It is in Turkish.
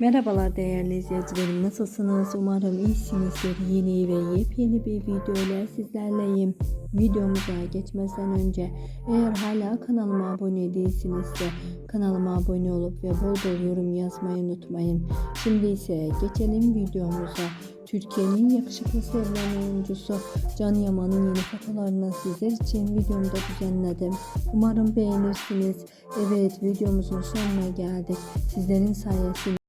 Merhabalar değerli izleyicilerim nasılsınız umarım iyisinizdir yeni ve yepyeni bir video ile sizlerleyim videomuza geçmeden önce eğer hala kanalıma abone değilsinizse kanalıma abone olup ve bol bol yorum yazmayı unutmayın şimdi ise geçelim videomuza Türkiye'nin yakışıklı sevilen oyuncusu Can Yaman'ın yeni fotolarını sizler için videomda düzenledim. Umarım beğenirsiniz. Evet videomuzun sonuna geldik. Sizlerin sayesinde